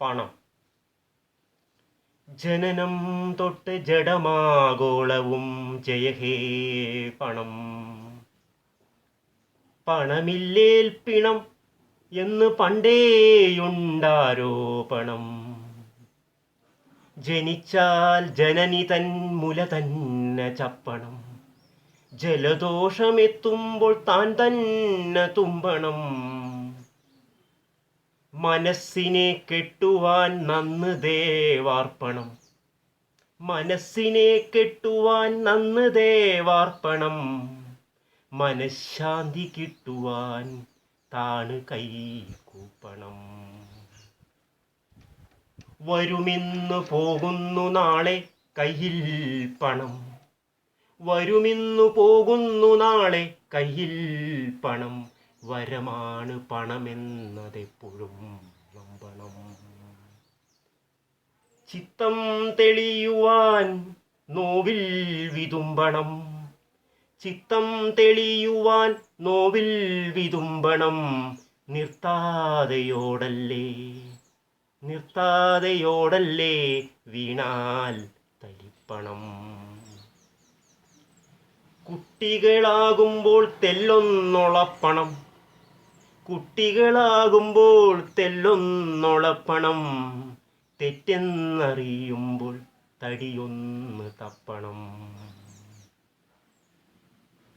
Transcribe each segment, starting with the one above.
പണം. ജനനം തൊട്ട് ജഡമാഗോളവും ജയഹേ പണം. പണമില്ലേൽ പിണം എന്ന് പണ്ടേയുണ്ടാരോപണം ജനിച്ചാൽ ജനനി തൻ മുല തന്നെ ചപ്പണം. ജലദോഷമെത്തുമ്പോൾ താൻ തന്നെ തുമ്പണം. മനസ്സിനെ കെട്ടുവാൻ നന്ന് ദേവാർപ്പണം. മനസ്സിനെ കെട്ടുവാൻ നന്ന് ദേവാർപ്പണം. മനഃശാന്തി കിട്ടുവാൻ താണ് കൈ കൂപ്പണം വരുമിന്ന് പോകുന്നു നാളെ കയ്യിൽ പണം. വരുമിന്നു പോകുന്നു നാളെ കയ്യിൽ പണം. വരമാണ് പണമെന്നതെപ്പോഴും നമ്പണം. ചിത്തം തെളിയുവാൻ നോവിൽ വിതുമ്പണം. ചിത്തം തെളിയുവാൻ നോവിൽ വിതുമ്പണം നിർത്താതെയോടല്ലേ? നിർത്താതെയോടല്ലേ വീണാൽ തരിപ്പണം? കുട്ടികളാകുമ്പോൾ തെല്ലൊന്നൊളപ്പണം. കുട്ടികളാകുമ്പോൾ തെല്ലൊന്നൊളപ്പണം. തെറ്റെന്നറിയുമ്പോൾ തടിയൊന്ന് തപ്പണം.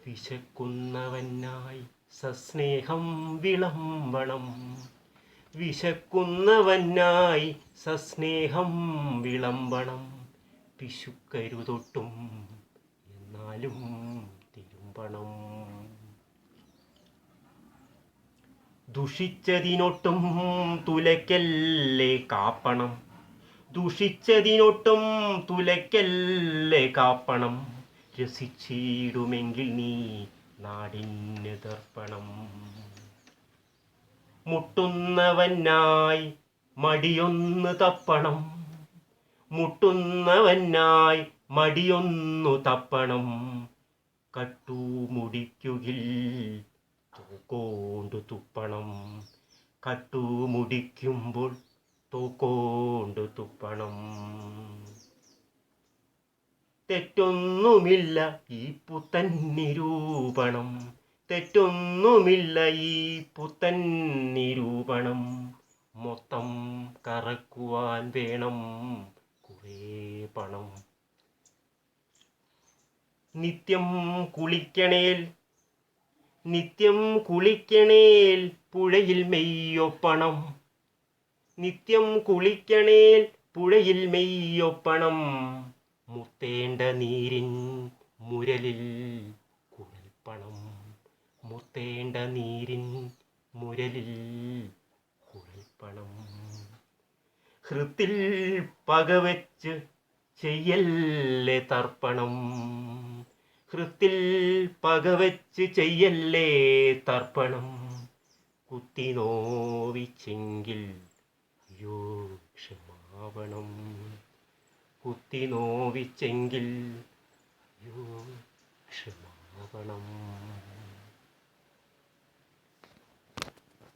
വിശക്കുന്നവനായി സസ്നേഹം വിളമ്പണം. വിശക്കുന്നവനായി സസ്നേഹം വിളമ്പണം. പിശുക്കരുതൊട്ടും എന്നാലും തിരുമ്പണം. ദുഷിച്ചതിനൊട്ടും തുലയ്ക്കല്ലേ കാപ്പണം? ദുഷിച്ചതിനൊട്ടും തുലയ്ക്കല്ലേ കാപ്പണം? രസിച്ചിടുമെങ്കിൽ നീ നാടിന് തർപ്പണം മുട്ടുന്നവനായി മടിയൊന്ന് തപ്പണം. മുട്ടുന്നവനായി മടിയൊന്നു തപ്പണം. കട്ടുമുടിക്കുകിൽ തോക്കോണ്ടു തുപ്പണം. കട്ടു മുടിക്കുമ്പോൾ തൂക്കോണ്ടു തുപ്പണം. തെറ്റൊന്നുമില്ല ഈ പുത്തൻ നിരൂപണം തെറ്റൊന്നുമില്ല ഈ പുത്തൻ നിരൂപണം മൊത്തം കറക്കുവാൻ വേണം കുറേ പണം. നിത്യം കുളിക്കണേൽ നിത്യം കുളിക്കണേൽ പുഴയിൽ മെയ്യൊപ്പണം നിത്യം കുളിക്കണേൽ പുഴയിൽ മെയ്യൊപ്പണം മുത്തേണ്ട നീരിൻ മുരലിൽ കുഴൽപ്പണം മുത്തേണ്ട നീരിൻ മുരലിൽ കുഴൽപ്പണം ഹൃത്തിൽ പകവച്ച് ചെയ്യല്ലേ തർപ്പണം. ഹൃത്തിൽ പകവച്ച് ചെയ്യല്ലേ തർപ്പണം? കുത്തി നോവിച്ചെങ്കിൽ അയ്യോ ക്ഷമാവണം കുത്തി നോവിച്ചെങ്കിൽ അയ്യോ ക്ഷമാവണം